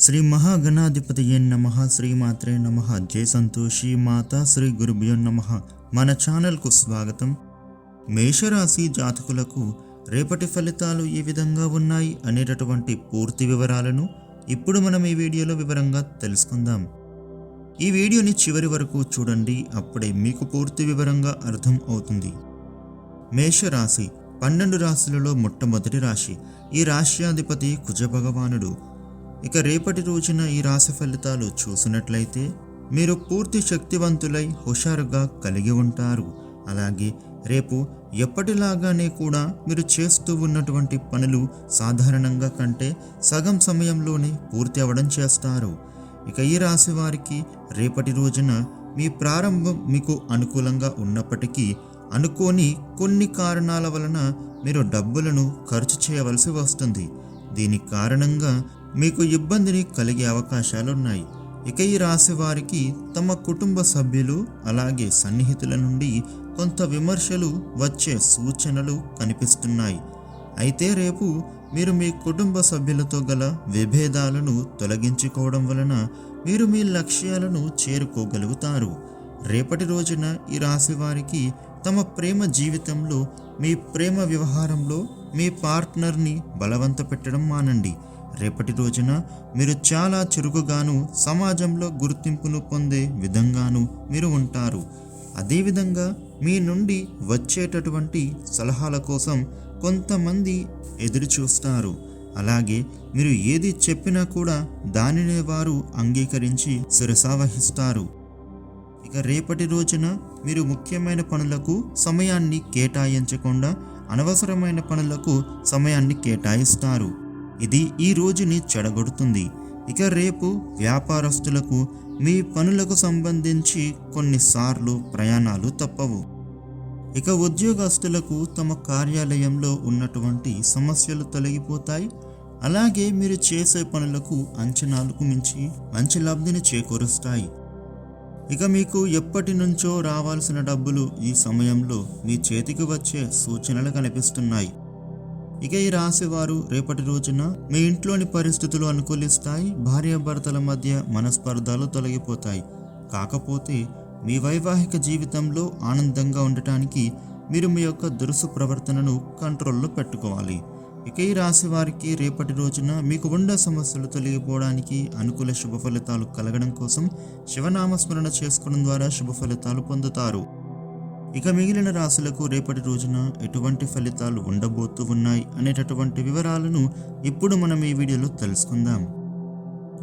శ్రీ మహాగణాధిపతి నమ శ్రీమాత్రే నమ జయ సంతోషి మాత శ్రీ గురుభ్యో నమ. మన ఛానల్కు స్వాగతం. మేషరాశి జాతకులకు రేపటి ఫలితాలు ఏ విధంగా ఉన్నాయి అనేటటువంటి పూర్తి వివరాలను ఇప్పుడు మనం ఈ వీడియోలో వివరంగా తెలుసుకుందాం. ఈ వీడియోని చివరి వరకు చూడండి అప్పుడే మీకు పూర్తి వివరంగా అర్థం అవుతుంది. మేషరాశి పన్నెండు రాశులలో మొట్టమొదటి రాశి. ఈ రాశ్యాధిపతి కుజ భగవానుడు. ఇక రేపటి రోజున ఈ రాశి ఫలితాలు చూసినట్లయితే మీరు పూర్తి శక్తివంతులై హుషారుగా కలిగి ఉంటారు. అలాగే రేపు ఎప్పటిలాగానే కూడా మీరు చేస్తూ ఉన్నటువంటి పనులు సాధారణంగా కంటే సగం సమయంలోనే పూర్తి అవ్వడం చేస్తారు. ఇక ఈ రాశి వారికి రేపటి రోజున మీ ప్రారంభం మీకు అనుకూలంగా ఉన్నప్పటికీ అనుకోని కొన్ని కారణాల వలన మీరు డబ్బులను ఖర్చు చేయవలసి వస్తుంది. దీని కారణంగా మీకు ఇబ్బందిని కలిగే అవకాశాలున్నాయి. ఇక ఈ రాశి వారికి తమ కుటుంబ సభ్యులు అలాగే సన్నిహితుల నుండి కొంత విమర్శలు వచ్చే సూచనలు కనిపిస్తున్నాయి. అయితే రేపు మీరు మీ కుటుంబ సభ్యులతో గల విభేదాలను తొలగించుకోవడం వలన మీరు మీ లక్ష్యాలను చేరుకోగలుగుతారు. రేపటి రోజున ఈ రాశి వారికి తమ ప్రేమ జీవితంలో మీ ప్రేమ వ్యవహారంలో మీ పార్ట్నర్ని బలవంత పెట్టడం మానండి. రేపటి రోజున మీరు చాలా చురుకుగాను సమాజంలో గుర్తింపును పొందే విధంగాను మీరు ఉంటారు. అదేవిధంగా మీ నుండి వచ్చేటటువంటి సలహాల కోసం కొంతమంది ఎదురు చూస్తారు అలాగే మీరు ఏది చెప్పినా కూడా దానినే వారు అంగీకరించి శిరసావహిస్తారు. ఇక రేపటి రోజున మీరు ముఖ్యమైన పనులకు సమయాన్ని కేటాయించకుండా అనవసరమైన పనులకు సమయాన్ని కేటాయిస్తారు. ఇది ఈ రోజుని చెడగొడుతుంది. ఇక రేపు వ్యాపారస్తులకు మీ పనులకు సంబంధించి కొన్నిసార్లు ప్రయాణాలు తప్పవు. ఇక ఉద్యోగస్తులకు తమ కార్యాలయంలో ఉన్నటువంటి సమస్యలు తొలగిపోతాయి. అలాగే మీరు చేసే పనులకు అంచనాలకు మించి మంచి లబ్ధిని చేకూరుస్తాయి. ఇక మీకు ఎప్పటి నుంచో రావాల్సిన డబ్బులు ఈ సమయంలో మీ చేతికి వచ్చే సూచనలు కనిపిస్తున్నాయి. ఇక ఈ రాశి వారు రేపటి రోజున మీ ఇంట్లోని పరిస్థితులు అనుకూలిస్తాయి భార్యాభర్తల మధ్య మనస్పర్ధాలు తొలగిపోతాయి. కాకపోతే మీ వైవాహిక జీవితంలో ఆనందంగా ఉండటానికి మీరు మీ యొక్క దురుసు ప్రవర్తనను కంట్రోల్లో పెట్టుకోవాలి. ఇక ఈ రాశి వారికి రేపటి రోజున మీకు ఉండే సమస్యలు తొలగిపోవడానికి అనుకూల శుభ ఫలితాలు కలగడం కోసం శివనామస్మరణ చేసుకోవడం ద్వారా శుభ ఫలితాలు పొందుతారు. ఇక మిగిలిన రాశులకు రేపటి రోజున ఎటువంటి ఫలితాలు ఉండబోతూ ఉన్నాయి అనేటటువంటి వివరాలను ఇప్పుడు మనం ఈ వీడియోలో తెలుసుకుందాం.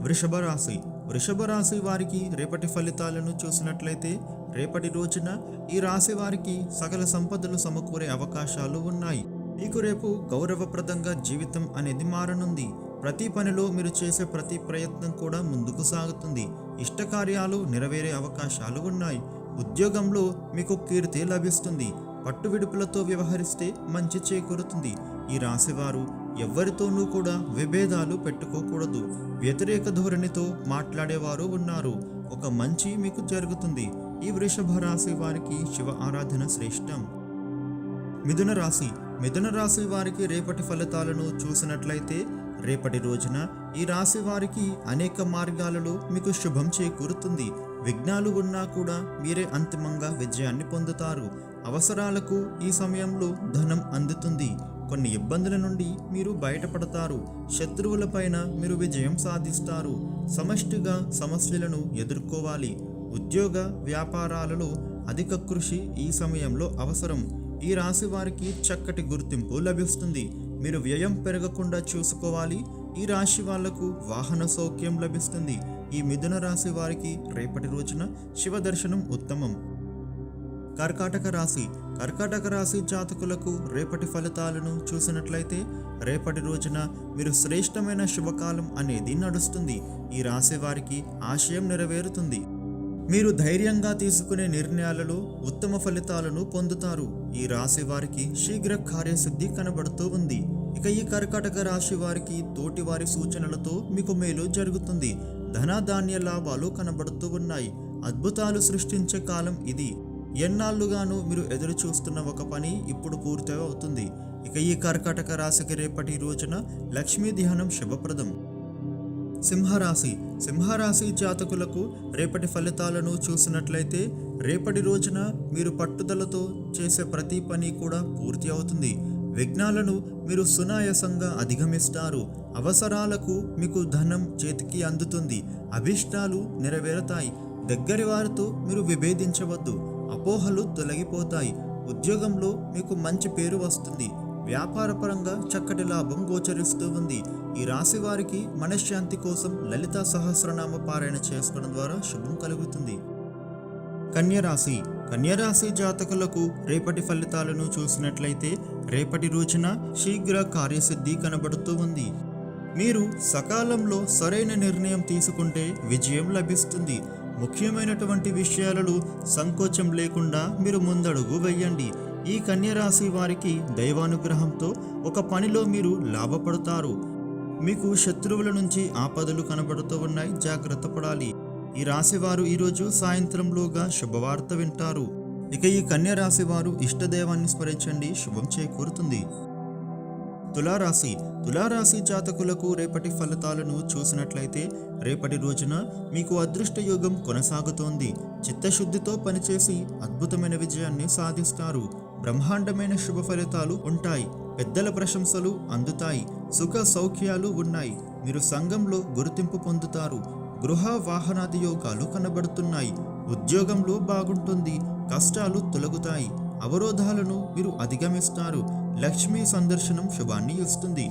వృషభ రాశి. వృషభ రాశి వారికి రేపటి ఫలితాలను చూసినట్లయితే రేపటి రోజున ఈ రాశి వారికి సకల సంపదలు సమకూరే అవకాశాలు ఉన్నాయి. మీకు రేపు గౌరవప్రదంగా జీవితం అనేది మారనుంది. ప్రతి పనిలో మీరు చేసే ప్రతి ప్రయత్నం కూడా ముందుకు సాగుతుంది. ఇష్టకార్యాలు నెరవేరే అవకాశాలు ఉన్నాయి. ఉద్యోగంలో మీకు కీర్తి లభిస్తుంది. పట్టు విడుపులతో వ్యవహరిస్తే మంచి చేకూరుతుంది. ఈ రాశివారు ఎవ్వరితోనూ కూడా విభేదాలు పెట్టుకోకూడదు. వ్యతిరేక ధోరణితో మాట్లాడేవారు ఉన్నారు. ఒక మంచి మీకు జరుగుతుంది. ఈ వృషభ రాశి వారికి శివ ఆరాధన శ్రేష్టం. మిథున రాశి. మిథున రాశి వారికి రేపటి ఫలితాలను చూసినట్లయితే రేపటి రోజున ఈ రాశి వారికి అనేక మార్గాలలో మీకు శుభం చేకూరుతుంది. విఘ్నాలు ఉన్నా కూడా మీరే అంతిమంగా విజయాన్ని పొందుతారు. అవసరాలకు ఈ సమయంలో ధనం అందుతుంది. కొన్ని ఇబ్బందుల నుండి మీరు బయటపడతారు. శత్రువులపైన మీరు విజయం సాధిస్తారు. సమష్టిగా సమస్యలను ఎదుర్కోవాలి. ఉద్యోగ వ్యాపారాలలో అధిక కృషి ఈ సమయంలో అవసరం. ఈ రాశి వారికి చక్కటి గుర్తింపు లభిస్తుంది. మీరు వ్యయం పెరగకుండా చూసుకోవాలి. ఈ రాశి వాళ్ళకు వాహన సౌఖ్యం లభిస్తుంది. ఈ మిథున రాశి వారికి రేపటి రోజున శివ దర్శనం ఉత్తమం. కర్కాటక రాశి. కర్కాటక రాశి జాతకులకు రేపటి ఫలితాలను చూసినట్లయితే రేపటి రోజున మీరు శ్రేష్టమైన శుభకాలం అనేది నడుస్తుంది. ఈ రాశి వారికి ఆశయం నెరవేరుతుంది. మీరు ధైర్యంగా తీసుకునే నిర్ణయాలలో ఉత్తమ ఫలితాలను పొందుతారు. ఈ రాశి వారికి శీఘ్ర కార్యసిద్ధి కనబడుతూ ఉంది. ఇక ఈ కర్కాటక రాశి వారికి తోటి వారి సూచనలతో మీకు మేలు జరుగుతుంది. ధనధాన్య లాభాలు కనబడుతూ ఉన్నాయి. అద్భుతాలు సృష్టించే కాలం ఇది. ఎన్నాళ్ళుగాను మీరు ఎదురు చూస్తున్న ఒక పని ఇప్పుడు పూర్తి అవుతుంది ఇక ఈ కర్కాటక రాశికి రేపటి రోజున లక్ష్మీ ధ్యానం శుభప్రదం. సింహరాశి. సింహరాశి జాతకులకు రేపటి ఫలితాలను చూసినట్లయితే రేపటి రోజున మీరు పట్టుదలతో చేసే ప్రతి పని కూడా పూర్తి అవుతుంది. విఘ్నాలను మీరు సునాయాసంగా అధిగమిస్తారు. అవసరాలకు మీకు ధనం చేతికి అందుతుంది. అభిష్టాలు నెరవేరుతాయి. దగ్గరి వారితో మీరు విభేదించవద్దు. అపోహలు తొలగిపోతాయి. ఉద్యోగంలో మీకు మంచి పేరు వస్తుంది. వ్యాపారపరంగా చక్కటి లాభం గోచరిస్తూ ఉంది. ఈ రాశి వారికి మనశ్శాంతి కోసం లలిత సహస్రనామ పారాయణ చేసుకోవడం ద్వారా శుభం కలుగుతుంది. కన్యరాశి కన్యరాశి జాతకులకు రేపటి ఫలితాలను చూసినట్లయితే రేపటి రోజున శీఘ్ర కార్యసిద్ధి కనబడుతూ ఉంది. మీరు సకాలంలో సరైన నిర్ణయం తీసుకుంటే విజయం లభిస్తుంది. ముఖ్యమైనటువంటి విషయాలలో సంకోచం లేకుండా మీరు ముందడుగు వేయండి. ఈ కన్యరాశి వారికి దైవానుగ్రహంతో ఒక పనిలో మీరు లాభపడతారు. మీకు శత్రువుల నుంచి ఆపదలు కనబడుతూ ఉన్నాయి. జాగ్రత్త పడాలి. ఈ రాశివారు ఈరోజు సాయంత్రంలోగా శుభవార్త వింటారు. ఇక ఈ కన్య రాశివారు ఇష్టదేవాన్ని స్మరించండి శుభం చేకూరుతుంది. తులారాశి. తులారాశి జాతకులకు రేపటి ఫలితాలను చూసినట్లయితే రేపటి రోజున మీకు అదృష్ట యోగం కొనసాగుతోంది. చిత్తశుద్ధితో పనిచేసి అద్భుతమైన విజయాన్ని సాధిస్తారు. బ్రహ్మాండమైన శుభ ఫలితాలు ఉంటాయి. పెద్దల ప్రశంసలు అందుతాయి. సుఖ సౌఖ్యాలు ఉన్నాయి. మీరు సంఘంలో గుర్తింపు పొందుతారు. గృహ వాహనాది యోగాలు కనబడుతున్నాయి. ఉద్యోగంలో బాగుంటుంది. కష్టాలు తొలగుతాయి. అవరోధాలను మీరు అధిగమిస్తారు. లక్ష్మీ సందర్శనం శుభాన్ని ఇస్తుంది.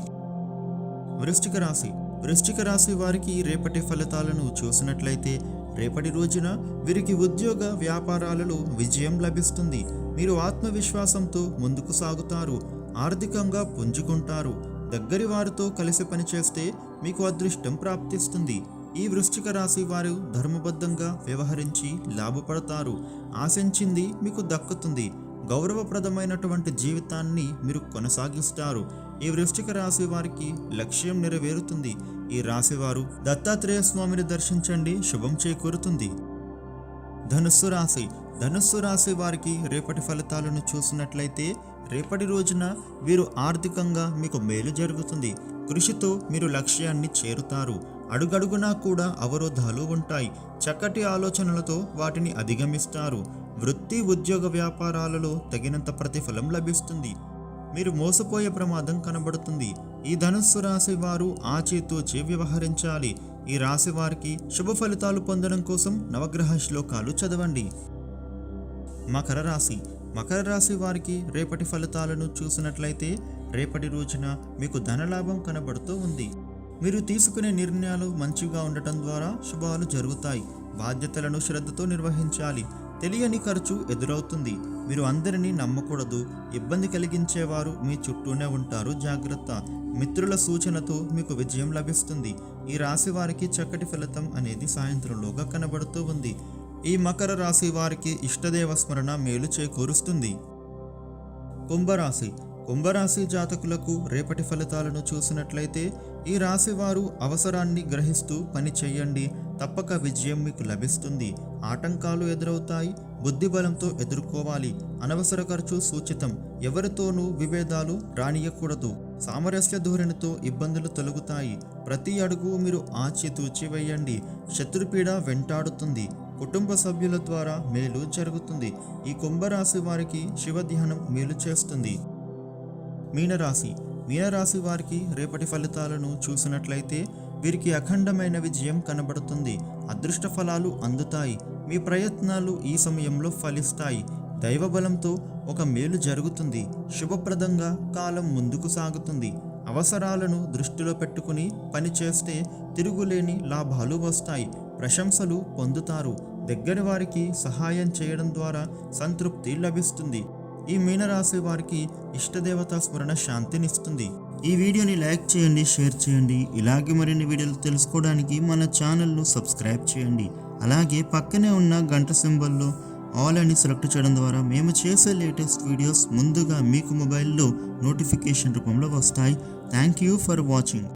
వృష్టిక రాశి. వృష్టిక రాశి వారికి రేపటి ఫలితాలను చూసినట్లయితే రేపటి రోజున వీరికి ఉద్యోగ వ్యాపారాలలో విజయం లభిస్తుంది. మీరు ఆత్మవిశ్వాసంతో ముందుకు సాగుతారు. ఆర్థికంగా పుంజుకుంటారు. దగ్గరి వారితో కలిసి పనిచేస్తే మీకు అదృష్టం ప్రాప్తిస్తుంది. ఈ వృశ్చిక రాశి వారు ధర్మబద్ధంగా వ్యవహరించి లాభపడతారు. ఆశించింది మీకు దక్కుతుంది. గౌరవప్రదమైనటువంటి జీవితాన్ని మీరు కొనసాగిస్తారు. ఈ వృశ్చిక రాశి వారికి లక్ష్యం నెరవేరుతుంది. ఈ రాశి వారు దత్తాత్రేయ స్వామిని దర్శించండి. శుభం చేకూరుతుంది. ధనుస్సు రాశి. ధనుస్సు రాశి వారికి రేపటి ఫలితాలను చూసినట్లయితే రేపటి రోజున వీరు ఆర్థికంగా మీకు మేలు జరుగుతుంది. కృషితో మీరు లక్ష్యాన్ని చేరుతారు. అడుగడుగునా కూడా అవరోధాలు ఉంటాయి. చక్కటి ఆలోచనలతో వాటిని అధిగమిస్తారు. వృత్తి ఉద్యోగ వ్యాపారాలలో తగినంత ప్రతిఫలం లభిస్తుంది. మీరు మోసపోయే ప్రమాదం కనబడుతుంది. ఈ ధనుస్సు రాశి వారు ఆచితూచి వ్యవహరించాలి. ఈ రాశి వారికి శుభ ఫలితాలు పొందడం కోసం నవగ్రహ శ్లోకాలు చదవండి. మకర రాశి. మకర రాశి వారికి రేపటి ఫలితాలను చూసినట్లయితే రేపటి రోజున మీకు ధనలాభం కనబడుతూ ఉంది. మీరు తీసుకునే నిర్ణయాలు మంచిగా ఉండటం ద్వారా శుభాలు జరుగుతాయి. బాధ్యతలను శ్రద్ధతో నిర్వహించాలి. తెలియని ఖర్చు ఎదురవుతుంది. మీరు అందరినీ నమ్మకూడదు. ఇబ్బంది కలిగించేవారు మీ చుట్టూనే ఉంటారు. జాగ్రత్త. మిత్రుల సూచనతో మీకు విజయం లభిస్తుంది. ఈ రాశి వారికి చక్కటి ఫలితం అనేది సాయంత్రంలోగా కనబడుతూ ఉంది. ఈ మకర రాశి వారికి ఇష్టదేవ స్మరణ మేలు చేకూరుస్తుంది. కుంభరాశి. కుంభరాశి జాతకులకు రేపటి ఫలితాలను చూసినట్లయితే ఈ రాశి వారు అవసరాన్ని గ్రహిస్తూ పని చేయండి. తప్పక విజయం మీకు లభిస్తుంది. ఆటంకాలు ఎదురవుతాయి. బుద్ధిబలంతో ఎదుర్కోవాలి. అనవసర ఖర్చు సూచితం. ఎవరితోనూ విభేదాలు రానియకూడదు. సామరస్య ధోరణితో ఇబ్బందులు తొలగుతాయి. ప్రతి అడుగు మీరు ఆచితూచి వేయండి. శత్రుపీడ వెంటాడుతుంది. కుటుంబ సభ్యుల ద్వారా మేలు జరుగుతుంది. ఈ కుంభరాశి వారికి శివ ధ్యానం మేలు చేస్తుంది. మీనరాశి. మీనరాశి వారికి రేపటి ఫలితాలను చూసినట్లయితే వీరికి అఖండమైన విజయం కనబడుతుంది. అదృష్ట ఫలాలు అందుతాయి. మీ ప్రయత్నాలు ఈ సమయంలో ఫలిస్తాయి. దైవబలంతో ఒక మేలు జరుగుతుంది. శుభప్రదంగా కాలం ముందుకు సాగుతుంది. అవసరాలను దృష్టిలో పెట్టుకుని పని చేస్తే తిరుగులేని లాభాలు వస్తాయి. ప్రశంసలు పొందుతారు. దగ్గర వారికి సహాయం చేయడం ద్వారా సంతృప్తి లభిస్తుంది. ఈ మీనరాశి వారికి ఇష్టదేవతా స్మరణ శాంతినిస్తుంది. ఈ వీడియోని లైక్ చేయండి షేర్ చేయండి. ఇలాగే మరిన్ని వీడియోలు తెలుసుకోవడానికి మన ఛానల్ను సబ్స్క్రైబ్ చేయండి. అలాగే పక్కనే ఉన్న గంట సింబల్లో ఆల్ అని సెలెక్ట్ చేయడం ద్వారా మేము చేసే లేటెస్ట్ వీడియోస్ ముందుగా మీకు మొబైల్లో నోటిఫికేషన్ రూపంలో వస్తాయి. Thank you for watching.